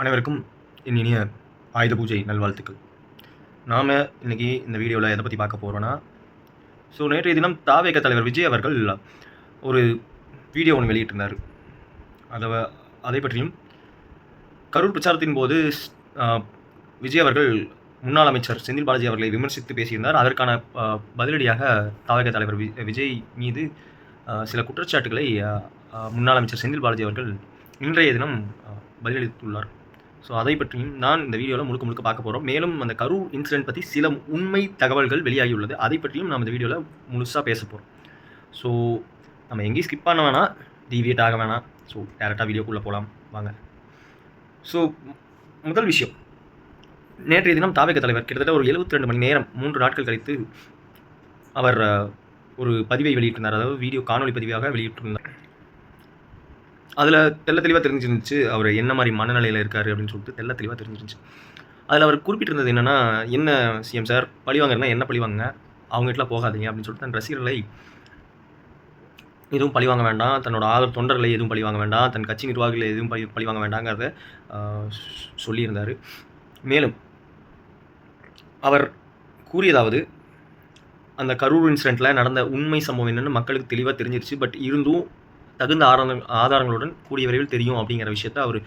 அனைவருக்கும் என் இனிய ஆயுத பூஜை நல்வாழ்த்துக்கள். நாம் இன்னைக்கு இந்த வீடியோவில் எதை பற்றி பார்க்க போகிறோன்னா ஸோ நேற்றைய தினம் தாவேக தலைவர் விஜய் அவர்கள் ஒரு வீடியோ ஒன்று வெளியிட்டிருந்தார். அதை அதை பற்றியும் கரூர் பிரச்சாரத்தின் போது விஜய் அவர்கள் முன்னாள் அமைச்சர் செந்தில் பாலாஜி அவர்களை விமர்சித்து பேசியிருந்தார். அதற்கான பதிலடியாக தாவேக தலைவர் விஜய் மீது சில குற்றச்சாட்டுகளை முன்னாள் அமைச்சர் செந்தில் பாலாஜி அவர்கள் இன்றைய தினம் பதிலளித்துள்ளார். ஸோ அதை பற்றியும் நான் இந்த வீடியோவில் முழுக்க முழுக்க பார்க்க போகிறோம் மேலும் அந்த கரூர் இன்சிடென்ட் பற்றி சில உண்மை தகவல்கள் வெளியாகியுள்ளது. அதை பற்றியும் நம்ம இந்த வீடியோவில் முழுசாக பேச போகிறோம் ஸோ நம்ம எங்கேயும் ஸ்கிப் பண்ண வேணாம். டிவியேட் ஆக வேணாம். ஸோ டேரெக்டாக வீடியோக்குள்ளே போகலாம் வாங்க. ஸோ முதல் விஷயம். நேற்றைய தினம் தாவேக தலைவர் கிட்டத்தட்ட ஒரு 72 ரெண்டு மணி நேரம் மூன்று நாட்கள் கழித்து அவர் ஒரு பதிவை வெளியிட்டிருந்தார். அதாவது வீடியோ காணொளி பதிவாக வெளியிட்டிருந்தார். அதில் தெள்ள தெளிவாக தெரிஞ்சிருந்துச்சு அவர் என்ன மாதிரி மனநிலையில் இருக்கார் அப்படின்னு சொல்லிட்டு தெள்ள தெளிவாக தெரிஞ்சிருந்துச்சு. அதில் அவர் குறிப்பிட்டிருந்தது என்னென்னா என்ன சிஎம் சார் பழிவாங்கன்னா என்ன பழிவாங்க அவங்ககிட்டலாம் போகாதீங்க அப்படின்னு சொல்லிட்டு தன் ரசிகர்களை எதுவும் பழிவாங்க வேண்டாம். தன்னோட ஆதரவு தொண்டர்களை எதுவும் பழிவாங்க வேண்டாம். தன் கட்சி நிர்வாகிகளை எதுவும் பழி பழிவாங்க வேண்டாங்கிறத சொல்லியிருந்தார். மேலும் அவர் கூறியதாவது அந்த கரூர் இன்சிடெண்ட்டில் நடந்த உண்மை சம்பவம் என்னென்னு மக்களுக்கு தெளிவாக தெரிஞ்சிருச்சு. பட் இருந்தும் தகுந்த ஆதார ஆதாரங்களுடன் கூடிய விரைவில் தெரியும் அப்படிங்கிற விஷயத்த அவர்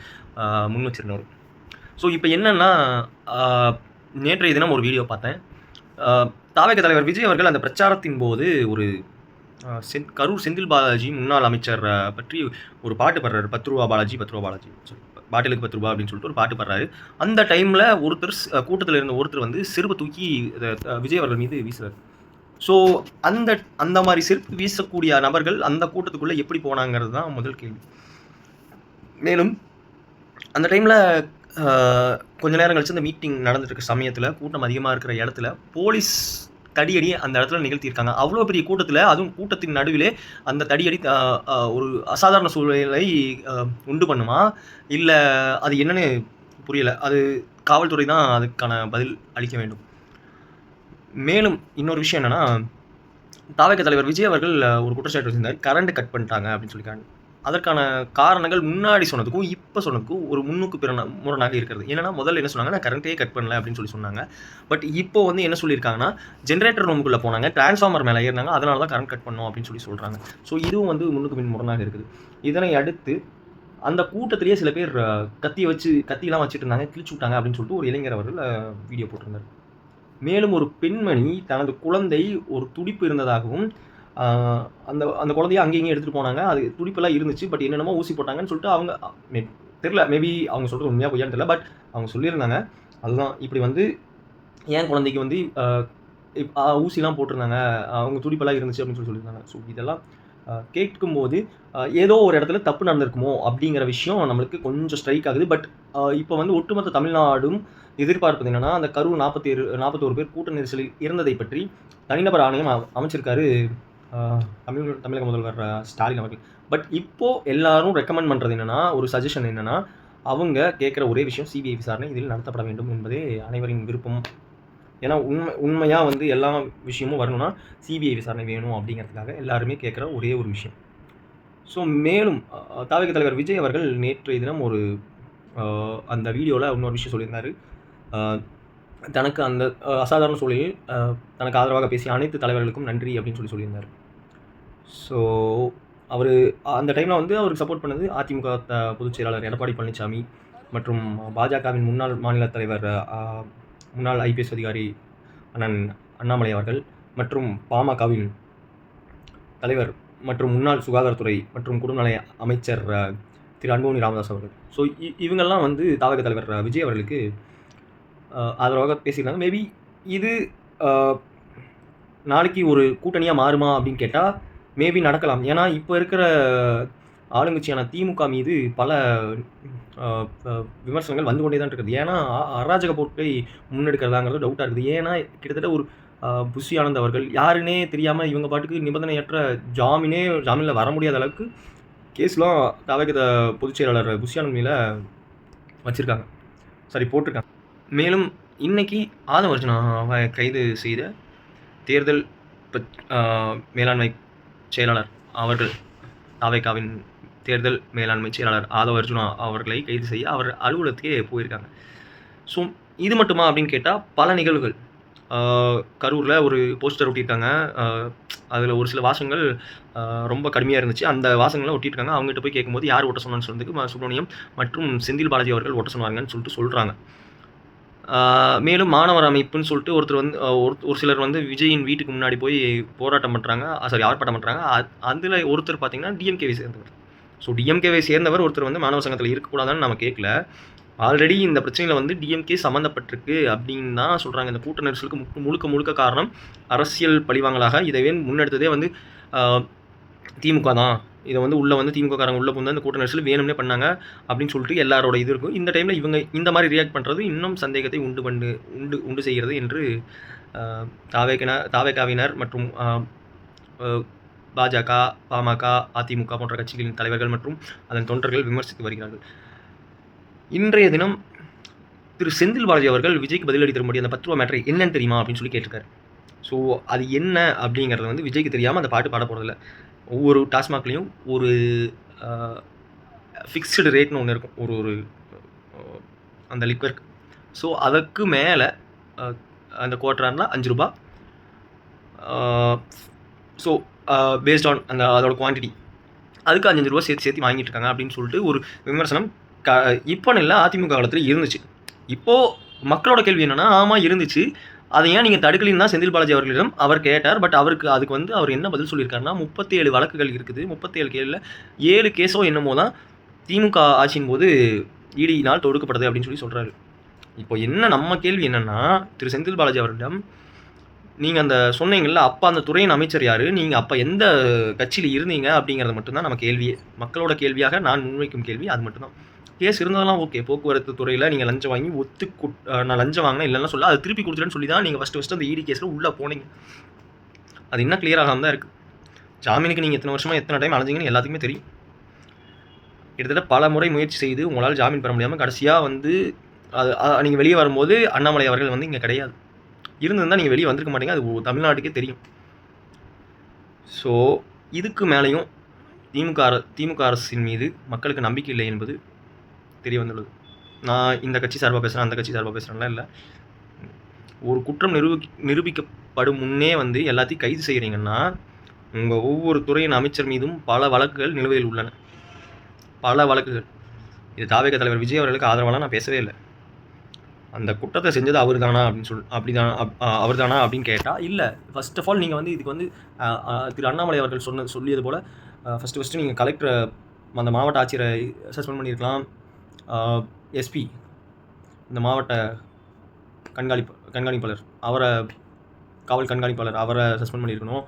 முன் வச்சிருந்தார் ஸோ இப்போ என்னென்னா நேற்றைய தினம் ஒரு வீடியோ பார்த்தேன். தாவக தலைவர் விஜய் அவர்கள் அந்த பிரச்சாரத்தின் போது ஒரு செந் கரூர் செந்தில் பாலாஜி முன்னாள் அமைச்சர் பற்றி ஒரு பாட்டு பாடுறாரு. பத்து ரூபா பாலாஜி பத்து ரூபா பாலாஜி. பாட்டிலுக்கு பத்து ரூபா அப்படின்னு சொல்லிட்டு ஒரு பாட்டு பாடுறாரு. அந்த டைமில் ஒருத்தர் கூட்டத்தில் இருந்த ஒருத்தர் வந்து செருப்பை தூக்கி விஜய் அவர்கள் மீது வீசுறாரு. ஸோ அந்த அந்த மாதிரி செருப்பு வீசக்கூடிய நபர்கள் அந்த கூட்டத்துக்குள்ளே எப்படி போனாங்கிறது தான் முதல் கேள்வி. மேலும் அந்த டைமில் கொஞ்ச நேரம் கழிச்சு அந்த மீட்டிங் நடந்துட்டு இருக்க சமயத்தில் கூட்டம் அதிகமாக இருக்கிற இடத்துல போலீஸ் தடியடி அந்த இடத்துல நிகழ்த்தியிருக்காங்க. அவ்வளோ பெரிய கூட்டத்தில் அதுவும் கூட்டத்தின் நடுவிலே அந்த தடியடி ஒரு அசாதாரண சூழ்நிலை உண்டு பண்ணுமா? இல்லை அது என்னன்னு புரியல. அது காவல்துறை தான் அதுக்கான பதில் அளிக்க வேண்டும். மேலும் இன்னொரு விஷயம் என்னென்னா தாவக தலைவர் விஜய் அவர்கள் ஒரு குற்றச்சாட்டு வச்சிருந்தார். கரண்ட் கட் பண்ணிட்டாங்க அப்படின்னு சொல்லியிருக்காங்க. அதற்கான காரணங்கள் முன்னாடி சொன்னதுக்கும் இப்போ சொன்னதுக்கும் ஒரு முன்னுக்கு பிற முரணாக இருக்கிறது. என்னன்னா முதல்ல என்ன சொன்னாங்க நான் கரண்ட்டே கட் பண்ணல அப்படின்னு சொல்லி சொன்னாங்க. பட் இப்போ வந்து என்ன சொல்லியிருக்காங்கன்னா ஜென்ரேட்டர் ரூமுக்குள்ளே போனாங்க டிரான்ஸ்ஃபார்மர் மேலே ஏறினாங்க அதனால தான் கரண்ட் கட் பண்ணோம் அப்படின்னு சொல்லி சொல்கிறாங்க ஸோ இதுவும் வந்து முன்னுக்கு பின் முரணாக இருக்குது. இதனை அடுத்து அந்த கூட்டத்திலேயே சில பேர் கத்தியை வச்சு கத்தியெல்லாம் வச்சுட்டு இருந்தாங்க கிழிச்சு விட்டாங்க அப்படின்னு சொல்லிட்டு ஒரு இளைஞர் அவர்கள் வீடியோ போட்டிருந்தார். மேலும் ஒரு பெண்மணி தனது குழந்தை ஒரு துடிப்பு இருந்ததாகவும் அந்த அந்த குழந்தைய அங்கேயும் இங்கேயும் எடுத்துகிட்டு போனாங்க. அது துடிப்பெல்லாம் இருந்துச்சு பட் என்னென்னமோ ஊசி போட்டாங்கன்னு சொல்லிட்டு அவங்க மே தெரில மேபி அவங்க சொல்கிறது உண்மையாக பொய்யான்னு தெரியல பட் அவங்க சொல்லியிருந்தாங்க. அதுதான் இப்படி வந்து ஏன் குழந்தைக்கு வந்து இப்- ஊசிலாம் போட்டிருந்தாங்க. அவங்க துடிப்பெல்லாம் இருந்துச்சு அப்படின்னு சொல்லி சொல்லியிருந்தாங்க. ஸோ இதெல்லாம் கேட்கும்போது ஏதோ ஒரு இடத்துல தப்பு நடந்திருக்குமோ அப்படிங்கிற விஷயம் நம்மளுக்கு கொஞ்சம் ஸ்ட்ரைக் ஆகுது. பட் இப்போ வந்து ஒட்டுமொத்த தமிழ்நாடும் எதிர்பார்ப்பது என்னென்னா அந்த கரூர் நாற்பத்தி ஏழு நாற்பத்தோரு பேர் கூட்ட நெரிசலில் இருந்ததை பற்றி தனிநபர் ஆணையம் அமைச்சிருக்காரு தமிழ் தமிழக முதல்வர் ஸ்டாலின் அவர்கள். பட் இப்போது எல்லாரும் ரெக்கமெண்ட் பண்ணுறது என்னென்னா ஒரு சஜஷன் என்னன்னா அவங்க கேட்குற ஒரே விஷயம் சிபிஐ விசாரணை. இதில் நடத்தப்பட வேண்டும் என்பதே அனைவரின் விருப்பம். ஏன்னா உண்மை உண்மையாக வந்து எல்லா விஷயமும் வரணும்னா சிபிஐ விசாரணை வேணும் அப்படிங்கிறதுக்காக எல்லாருமே கேட்குற ஒரே ஒரு விஷயம். ஸோ மேலும் தாவக தலைவர் விஜய் அவர்கள் நேற்றைய தினம் ஒரு அந்த வீடியோவில் இன்னொரு விஷயம் சொல்லியிருந்தார். தனக்கு அந்த அசாதாரண சூழலில் தனக்கு ஆதரவாக பேசிய அனைத்து தலைவர்களுக்கும் நன்றி அப்படின்னு சொல்லி சொல்லியிருந்தார். ஸோ அவர் அந்த டைமில் வந்து அவருக்கு சப்போர்ட் பண்ணது அதிமுக பொதுச் செயலாளர் எடப்பாடி பழனிசாமி மற்றும் பாஜகவின் முன்னாள் மாநில தலைவர் முன்னாள் ஐபிஎஸ் அதிகாரி அண்ணன் அண்ணாமலை அவர்கள் மற்றும் பாமகவின் தலைவர் மற்றும் முன்னாள் சுகாதாரத்துறை மற்றும் குடும்பநல அமைச்சர் திரு அன்புமணி ராமதாஸ் அவர்கள். ஸோ இவங்கெல்லாம் வந்து தாவக தலைவர் விஜய் அவர்களுக்கு ஆதரவாக பேசியிருக்காங்க. மேபி இது நாளைக்கு ஒரு கூட்டணியாக மாறுமா அப்படின்னு கேட்டால் மேபி நடக்கலாம். ஏன்னா இப்போ இருக்கிற ஆளுங்கட்சியான திமுக மீது பல விமர்சனங்கள் வந்து கொண்டே தான் இருக்குது. ஏன்னா அராஜக போக்கை முன்னெடுக்கிறதாங்கிறது டவுட்டாக இருக்குது. ஏன்னா கிட்டத்தட்ட ஒரு புஷி ஆனந்த் அவர்கள் யாருன்னே தெரியாமல் இவங்க பாட்டுக்கு நிபந்தனையற்ற ஜாமீனே ஜாமீனில் வர முடியாத அளவுக்கு கேஸ்லாம் தவக பொதுச் செயலாளர் புஷி ஆனந்த் மேலே வச்சுருக்காங்க. சாரி போட்டிருக்காங்க. மேலும் இன்னைக்கு ஆதவர்ஜனா கைது செய்த தேர்தல் மேலாண்மை செயலாளர் அவர்கள் தாவேகாவின் தேர்தல் மேலாண்மை செயலாளர் ஆதவ அர்ஜுனா அவர்களை கைது செய்ய அவர் அலுவலகத்துக்கே போயிருக்காங்க. ஸோ இது மட்டுமா அப்படின்னு கேட்டால் பல நிகழ்வுகள். கரூரில் ஒரு போஸ்டர் ஒட்டியிருக்காங்க. அதில் ஒரு சில வாசங்கள் ரொம்ப கடுமையாக இருந்துச்சு. அந்த வாசங்களை ஒட்டியிருக்காங்க. அவங்ககிட்ட போய் கேட்கும்போது யார் ஓட்ட சொன்னான்னு சொன்னதுக்கு ம- சுப்பிரமணியம் மற்றும் செந்தில் பாலாஜி அவர்கள் ஓட்ட சொன்னாங்கன்னு சொல்லிட்டு சொல்கிறாங்க மேலும் மாணவர் அமைப்புன்னு சொல்லிட்டு ஒருத்தர் வந்து ஒரு ஒரு சிலர் வந்து விஜயின் வீட்டுக்கு முன்னாடி போய் போராட்டம் பண்ணுறாங்க சாரி ஆர்ப்பாட்டம் பண்ணுறாங்க அதில் ஒருத்தர் பார்த்தீங்கன்னா டிஎம்கேவை சேர்ந்தவர் ஸோ டிஎம்கேவை சேர்ந்தவர் ஒருத்தர் வந்து மாணவ சங்கத்தில் இருக்கக்கூடாதுன்னு நம்ம கேட்கல ஆல்ரெடி இந்த பிரச்சனையில் வந்து டிஎம்கே சம்மந்தப்பட்டிருக்கு அப்படின்னு தான் சொல்கிறாங்க இந்த கூட்ட நெரிசலுக்கு முக்கு- முழுக்க முழுக்க காரணம் அரசியல் பழிவாங்கலாக. இதைவே முன்னெடுத்ததே வந்து திமுக தான். இதை வந்து உள்ளே வந்து திமுக காரங்க உள்ளே வந்து அந்த கூட்ட நெரிசல் வேணும்னே பண்ணாங்க அப்படின்னு சொல்லிட்டு எல்லாரோட இது இருக்கும். இந்த டைமில் இவங்க இந்த மாதிரி ரியாக்ட் பண்ணுறது இன்னும் சந்தேகத்தை உண்டு பண்ணு உண்டு உண்டு செய்கிறது என்று ஆஹ், தாவேக்காவினர் மற்றும் பாஜக பாமக அதிமுக போன்ற கட்சிகளின் தலைவர்கள் மற்றும் அதன் தொண்டர்கள் விமர்சித்து வருகிறார்கள். இன்றைய தினம் திரு செந்தில் பாலாஜி அவர்கள் விஜய்க்கு பதிலடி தரும்படி அந்த பத்து ரூபா மேட்ரு என்னன்னு தெரியுமா அப்படின்னு சொல்லி கேட்டிருக்காரு. ஸோ அது என்ன அப்படிங்கிறது வந்து விஜய்க்கு தெரியாமல் அந்த பாட்டு பாட போகிறதில்ல ஒவ்வொரு டாஸ்மாக்லேயும் ஒரு ஃபிக்ஸ்டு ரேட்னு ஒன்று இருக்கும். ஒரு ஒரு அந்த லிக்வருக்கு ஸோ அதுக்கு மேலே அந்த குவார்டர்னா அஞ்சு ரூபா. ஸோ பேஸ்ட் ஆன் அந்த அதோட குவான்டிட்டி அதுக்கு அஞ்சு ரூபா சேர்த்து சேர்த்து வாங்கிட்டு இருக்காங்க அப்படின்னு சொல்லிட்டு ஒரு விமர்சனம் க இப்போன்னு இல்லை அதிமுக காலத்தில் இருந்துச்சு. இப்போது மக்களோட கேள்வி என்னென்னா ஆமாம் இருந்துச்சு. அதை ஏன் நீங்கள் தடுக்கலின்னு தான் செந்தில் பாலாஜி அவர்களிடம் அவர் கேட்டார். பட் அவருக்கு அதுக்கு வந்து அவர் என்ன பதில் சொல்லியிருக்காருன்னா முப்பத்தேழு வழக்குகள் இருக்குது. முப்பத்தேழு கேளில் ஏழு கேஸோ என்னமோ தான் திமுக ஆட்சியின் போது இடியினால் தொடுக்கப்படுது அப்படின்னு சொல்லி சொல்கிறாரு இப்போ என்ன நம்ம கேள்வி என்னென்னா திரு செந்தில் பாலாஜி அவரிடம் நீங்கள் அந்த சொன்னீங்கல்ல அப்போ அந்த துறையின் அமைச்சர் யார்? நீங்கள் அப்போ எந்த கட்சியில் இருந்தீங்க அப்படிங்கிறது மட்டும்தான் நம்ம கேள்வியே மக்களோட கேள்வியாக நான் முன்வைக்கும் கேள்வி அது மட்டும்தான். கேஸ் இருந்தாலும் ஓகே போக்குவரத்து துறையில் நீங்கள் லஞ்சம் வாங்கி ஒத்து குட்- நான் லஞ்சம் வாங்கினேன் இல்லைன்னா சொல்ல அது திருப்பி கொடுத்துட்டேன்னு சொல்லி தான் நீங்கள் ஃபஸ்ட்டு ஃபஸ்ட்டு அந்த இடி கேஸில் உள்ளே போனீங்க. அது இன்னும் clear தான் இருக்குது ஜாமீனுக்கு நீங்கள் எத்தனை வருஷமாக எத்தனை டைம் அலைஞ்சிங்கன்னு எல்லாத்துக்குமே தெரியும். கிட்டத்தட்ட பல முறை முயற்சி செய்து உங்களால் ஜாமீன் பெற முடியாமல் கடைசியாக வந்து அது நீங்கள் வெளியே வரும்போது அண்ணாமலை அவர்கள் வந்து இங்கே கிடையாது. இருந்திருந்தால் நீங்கள் வெளியே வந்திருக்க மாட்டீங்க. அது தமிழ்நாட்டுக்கே தெரியும். ஸோ இதுக்கு மேலேயும் திமுக அர திமுக அரசின் மீது மக்களுக்கு நம்பிக்கை இல்லை என்பது தெரிய வந்துள்ளது. நான் இந்த கட்சி சார்பாக பேசுகிறேன் அந்த கட்சி சார்பாக பேசுகிறேன்லாம் இல்லை? ஒரு குற்றம் நிரூபி நிரூபிக்கப்படும் முன்னே வந்து எல்லாத்தையும் கைது செய்கிறீங்கன்னா உங்கள் ஒவ்வொரு துறையின் அமைச்சர் மீதும் பல வழக்குகள் நிலுவையில் உள்ளன. பல வழக்குகள். இது தாவேக தலைவர் விஜய் அவர்களுக்கு ஆதரவாலாம் நான் பேசவே இல்லை. அந்த குற்றத்தை செஞ்சது அவர் தானா அப்படின்னு சொல் அப்படி தான் அவர் தானா அப்படின்னு கேட்டால் இல்லை. ஃபர்ஸ்ட் ஆஃப் ஆல் நீங்கள் வந்து இதுக்கு வந்து திரு அண்ணாமலை அவர்கள் சொன்ன சொல்லியது போல் ஃபஸ்ட்டு ஃபஸ்ட்டு நீங்கள் கலெக்டரை அந்த மாவட்ட ஆட்சியரை சஸ்பெண்ட் பண்ணியிருக்கலாம். எஸ்பி இந்த மாவட்ட கண்காணிப்பு கண்காணிப்பாளர் அவரை காவல் கண்காணிப்பாளர் அவரை சஸ்பெண்ட் பண்ணியிருக்கணும்.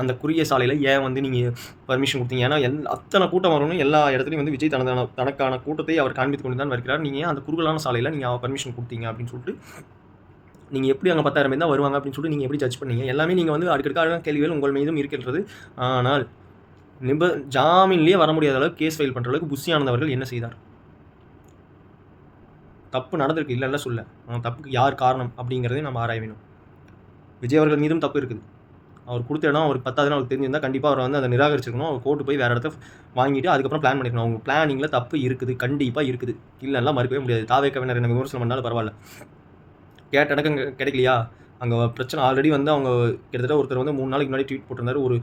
அந்த குறுகிய சாலையில் ஏன் வந்து நீங்கள் பர்மிஷன் கொடுத்தீங்க? ஏன்னா எல் அத்தனை கூட்டம் வரணும் எல்லா இடத்துலையும் வந்து விஜய் தனதான தனக்கான கூட்டத்தை அவர் காண்பித்து கொண்டு தான் வருகிறார். நீங்கள் அந்த குறுகலான சாலையில் நீங்கள் பர்மிஷன் கொடுத்தீங்க அப்படின்னு சொல்லிட்டு நீங்கள் எப்படி அங்கே பத்தாயிரம் பேர் தான் வருவாங்க அப்படின்னு சொல்லிட்டு நீங்கள் எப்படி ஜட்ஜ் பண்ணீங்க? எல்லாமே நீங்கள் வந்து அடுக்கடுக்காக கேள்விகள் உங்கள் மீதும் இருக்கின்றது. ஆனால் நிப ஜாமீன்லேயே வர முடியாத அளவுக்கு கேஸ் ஃபைல் பண்ணுற அளவுக்கு புஷி என்ன செய்தார்? தப்பு நடந்திருக்கு இல்லைல்ல சொல்ல. தப்புக்கு யார் காரணம் அப்படிங்கிறதையும் நம்ம ஆராய வேணும். விஜய் அவர்கள் மீதும் தப்பு இருக்குது. அவர் கொடுத்த இடம் அவருக்கு பத்தாதுன்னு அவருக்கு தெரிஞ்சிருந்தால் கண்டிப்பாக அவர் வந்து அதை நிராகரிச்சிருக்கணும். அவர் கோர்ட்டு போய் வேறு இடத்த வாங்கிட்டு அதுக்கப்புறம் பிளான் பண்ணிக்கணும் அவங்க பிளானிங்கில் தப்பு இருக்குது கண்டிப்பாக இருக்குது. இல்லைன்னா மறுக்கவே முடியாது. தாவே கவிஞர் என்ன விமர்சனம் பண்ணாலும் பரவாயில்ல. கேட்ட இடக்கம் கிடைக்கலையா? அங்கே பிரச்சனை ஆல்ரெடி வந்து அவங்க கிட்டத்தட்ட ஒருத்தர் வந்து மூணு நாளைக்கு முன்னாடி ட்வீட் போட்டிருந்தாரு. ஒரு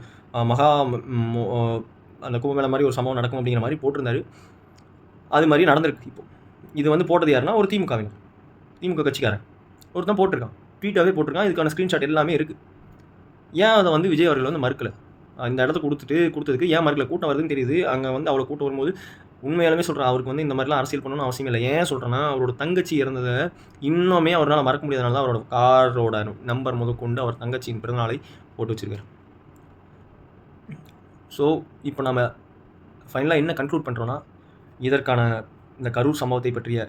மகா அந்த கும்பமேளா மாதிரி ஒரு சம்பவம் நடக்கும் அப்படிங்கிற மாதிரி போட்டிருந்தாரு. அது மாதிரி நடந்திருக்கு இப்போ. இது வந்து போட்டது யாருன்னா ஒரு திமுகவினர். திமுக கட்சிக்காரன். ஒருத்தன் போட்டிருக்கான். ட்வீட்டாகவே போட்டிருக்கான். இதுக்கான ஸ்க்ரீன்ஷாட் எல்லாமே இருக்குது ஏன் அதை வந்து விஜய் அவர்கள் வந்து மறுக்கலை? இந்த இடத்த கொடுத்துட்டு கொடுத்ததுக்கு ஏன் மறுக்கல? கூட்டம் வருதுன்னு தெரியுது. அங்கே வந்து அவ்வளோ கூட்டம் வரும்போது உண்மையாலுமே சொல்கிறேன் அவருக்கு வந்து இந்த மாதிரிலாம் அரசியல் பண்ணணும்னு அவசியம் இல்லை. ஏன் சொல்கிறேன்னா அவரோட தங்கச்சி இறந்ததை இன்னுமே அவரால் மறக்க முடியாதனால தான் அவரோட காரோட நம்பர் முதற்கொண்டு அவர் தங்கச்சியின் பிறந்தநாளை போட்டு வச்சிருக்காரு. ஸோ இப்போ நம்ம ஃபைனலாக என்ன கன்க்ளூட் பண்ணுறோன்னா இதற்கான இந்த கரூர் சம்பவத்தை பற்றிய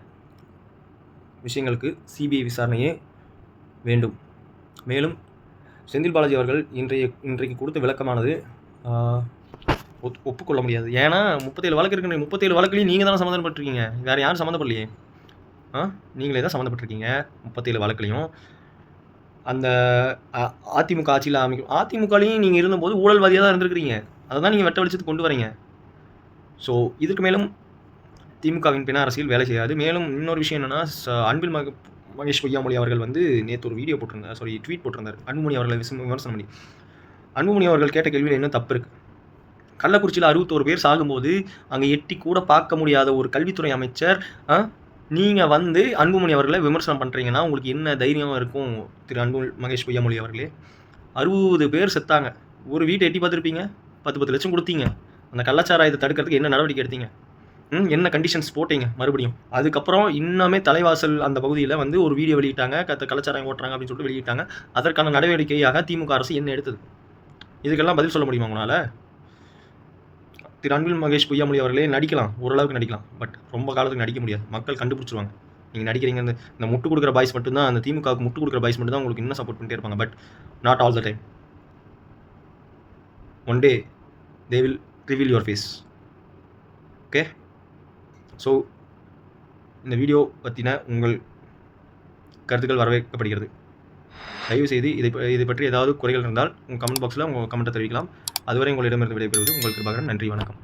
விஷயங்களுக்கு சிபிஐ விசாரணையே வேண்டும். மேலும் செந்தில் பாலாஜி அவர்கள் இன்றைய இன்றைக்கு கொடுத்த விளக்கமானது ஒத்- ஒப்புக்கொள்ள முடியாது. ஏன்னா முப்பத்தேழு வழக்கு இருக்குன்னு முப்பத்தேழு வழக்குலையும் நீங்கள் தானே சம்மந்தப்பட்டிருக்கீங்க. வேறு யாரும் சம்மந்தப்படலையே? ஆ? நீங்களே தான் சம்மந்தப்பட்டிருக்கீங்க முப்பத்தேழு வழக்குலையும். அந்த அதிமுக ஆட்சியில் அமைக்கும் அதிமுகலையும் நீங்கள் இருந்தபோது ஊழல்வாதியாக தான் இருந்திருக்கிறீங்க. அதை தான் நீங்கள் வெட்ட வெளிச்சத்துக்கு கொண்டு வரீங்க. ஸோ இதுக்கு மேலும் திமுகவின் பின அரசியல் வேலை செய்யாது. மேலும் இன்னொரு விஷயம் என்னென்னா அன்பில் மக மகேஷ் பொய்யாமொழி அவர்கள் வந்து நேற்று ஒரு வீடியோ போட்டிருந்தார். சாரி ட்வீட் போட்டிருந்தார். அன்புமணி அவர்களை விச- விமர்சனம் பண்ணி. அன்புமணி அவர்கள் கேட்ட கேள்வியில் என்ன தப்பு இருக்குது கள்ளக்குறிச்சியில் அறுபத்தோரு பேர் சாகும்போது அங்கே எட்டி கூட பார்க்க முடியாத ஒரு கல்வித்துறை அமைச்சர் நீங்கள் வந்து அன்புமணி அவர்களை விமர்சனம் பண்ணுறீங்கன்னா உங்களுக்கு என்ன தைரியம் இருக்கும் திரு அன்பு மகேஷ் பொய்யாமொழி அவர்களே? அறுபது பேர் செத்தாங்க. ஒரு வீட்டை எட்டி பார்த்துருப்பீங்க? பத்து பத்து லட்சம் கொடுத்தீங்க. அந்த கள்ளச்சாராயத்தை தடுக்கிறதுக்கு என்ன நடவடிக்கை எடுத்தீங்க? என்ன கண்டிஷன்ஸ் போட்டீங்க? மறுபடியும். அதுக்கப்புறம் இன்னுமே தலைவாசல் அந்த பகுதியில் வந்து ஒரு வீடியோ வெளியிட்டாங்க. கத்த கலாச்சாரம் ஓட்டுறாங்க அப்படின்னு சொல்லிட்டு வெளியிட்டாங்க. அதற்கான நடவடிக்கையாக திமுக அரசு என்ன எடுத்தது? இதுக்கெல்லாம் பதில் சொல்ல முடியுமா உங்களால்? திரு அன்பில் மகேஷ் பொய்யாமொழி அவர்களே நடிக்கலாம். ஓரளவுக்கு நடிக்கலாம். பட் ரொம்ப காலத்துக்கு நடிக்க முடியாது. மக்கள் கண்டுபிடிச்சிருவாங்க. நீங்கள் நடிக்கிறீங்க இந்த முட்டு கொடுக்குற பாய்ஸ் மட்டும்தான் அந்த திமுகவுக்கு முட்டு கொடுக்குற பாய்ஸ் மட்டும் தான் உங்களுக்கு இன்னும் சப்போர்ட் பண்ணிட்டே இருப்பாங்க. But not all the time one day they will reveal your face okay so இந்த வீடியோ பற்றின உங்கள் கருத்துக்கள் வரவேற்கப்படுகிறது. தயவுசெய்து இதை இதை பற்றி ஏதாவது குறைகள் இருந்தால் உங்கள் கமெண்ட் பாக்ஸில் உங்கள் கமெண்ட்டை தெரிவிக்கலாம். அதுவரை உங்களிடமிருந்து விடைபெறுவது உங்கள் கிருபாகரன். நன்றி வணக்கம்.